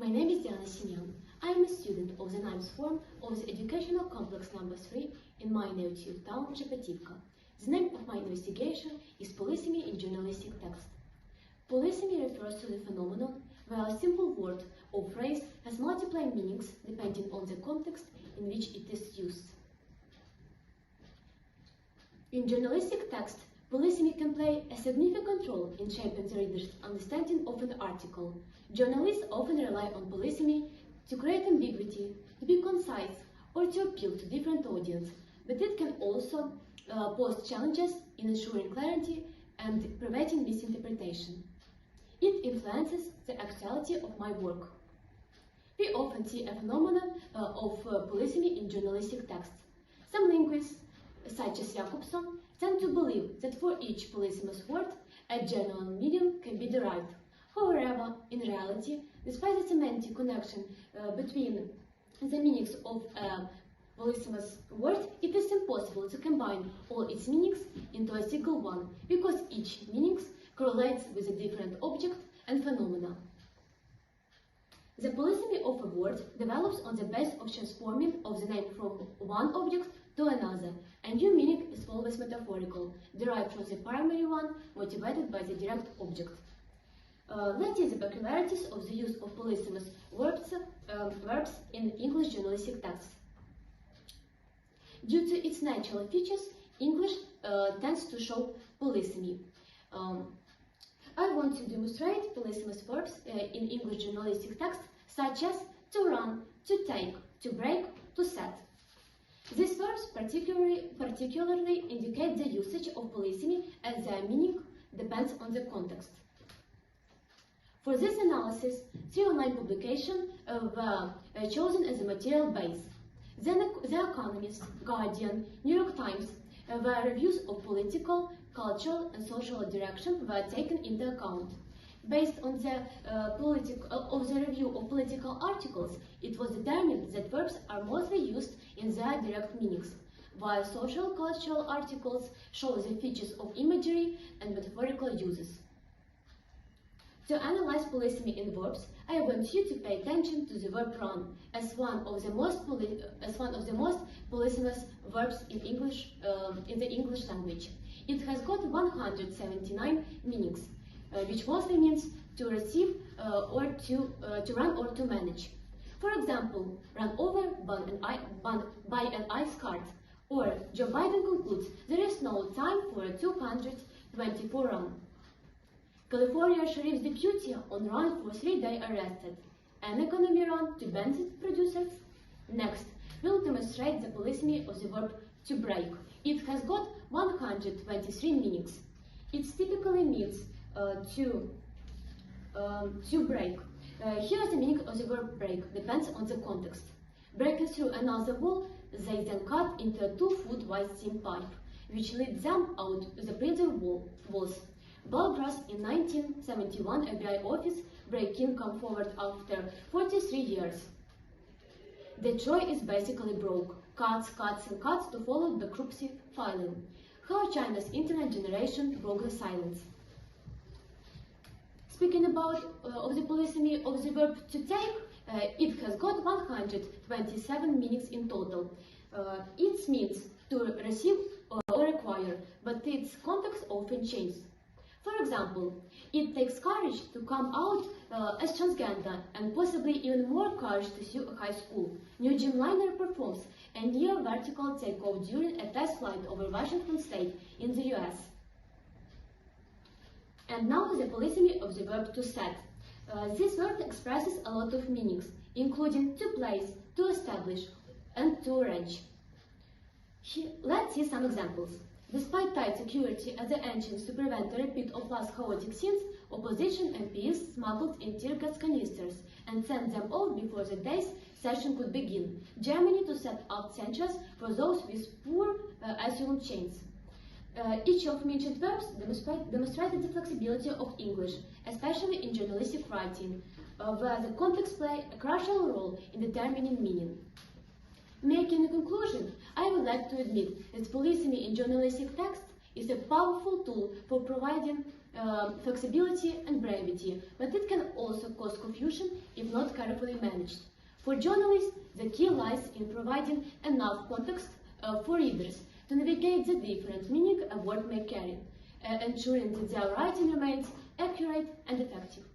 My name is Diana Semyon. I am a student of the ninth form of the educational complex number 3 in my native town, Zhepativka. The name of my investigation is polysemy in journalistic text. Polysemy refers to the phenomenon where a simple word or phrase has multiple meanings depending on the context in which it is used. In journalistic text, polysemy can play a significant role in shaping the reader's understanding of an article. Journalists often rely on polysemy to create ambiguity, to be concise, or to appeal to different audience, but it can also uh, pose challenges in ensuring clarity and preventing misinterpretation. It influences the actuality of my work. We often see a phenomenon uh, of uh, polysemy in journalistic texts. Some linguists, such as Jacobson, tend to believe that for each polysemous word, a general meaning can be derived. However, in reality, despite the semantic connection uh, between the meanings of a polysemous word, it is impossible to combine all its meanings into a single one, because each meaning correlates with a different object and phenomena. The polysemy of a word develops on the basis of transforming of the name from one object to another. A new meaning always metaphorical, derived from the primary one, motivated by the direct object. Uh, let's see the peculiarities of the use of polysemous verbs, um, verbs in English journalistic texts. Due to its natural features, English uh, tends to show polysemy. Um, I want to demonstrate polysemous verbs uh, in English journalistic texts such as to run, to take, to break, to set. These verbs particularly, particularly indicate the usage of polysemy as their meaning depends on the context. For this analysis, three online publications uh, were uh, chosen as a material base. The, the Economist, Guardian, New York Times, uh, where reviews of political, cultural, and social direction were taken into account. Based on the uh, uh, of the review of political articles, it was determined that verbs are mostly used in their direct meanings, while social cultural articles show the features of imagery and metaphorical uses. To analyze polysemy in verbs, I want you to pay attention to the verb run as one of the most poly as one of the most polysemous verbs in English um, in the English language. It has got 179 meanings, uh, which mostly means to receive uh, or to uh, to run or to manage. For example, run over by an, ice cart, or Joe Biden concludes there is no time for a 224 run. California Sheriff's deputy on run for three days arrested. An economy run to benefit producers. Next, we'll demonstrate the polysemy of the verb to break. It has got 123 meanings. It typically means uh, to, um, to break. Uh, here is the meaning of the verb break, depends on the context. Breaking through another wall, they then cut into a two-foot wide steam pipe, which leads them out the printer wall, walls. Belgrass in 1971 FBI office breaking come forward after 43 years. The Detroit is basically broke. Cuts, cuts and cuts to follow the bankruptcy filing. How China's internet generation broke the silence. Speaking about uh, of the polysemy of the verb to take, uh, it has got 127 meanings in total. Uh, it means to receive or acquire, but its context often changes. For example, it takes courage to come out uh, as transgender and possibly even more courage to sue a high school. New Dreamliner performs a near vertical takeoff during a test flight over Washington state in the US. And now the polysemy of the verb to set. Uh, this word expresses a lot of meanings, including to place, to establish, and to arrange. Let's see some examples. Despite tight security at the entrance to prevent a repeat of last chaotic scenes, opposition MPs smuggled in tear gas canisters and sent them off before the day's session could begin. Germany to set up centers for those with poor uh, asylum chains. Uh, each of mentioned verbs demonstrate, demonstrated the flexibility of English, especially in journalistic writing, uh, where the context plays a crucial role in determining meaning. Making a conclusion, I would like to admit that polysemy in journalistic text is a powerful tool for providing um, flexibility and brevity, but it can also cause confusion if not carefully managed. For journalists, the key lies in providing enough context uh, for readers to navigate the different meaning a word may carry, uh, ensuring that their writing remains accurate and effective.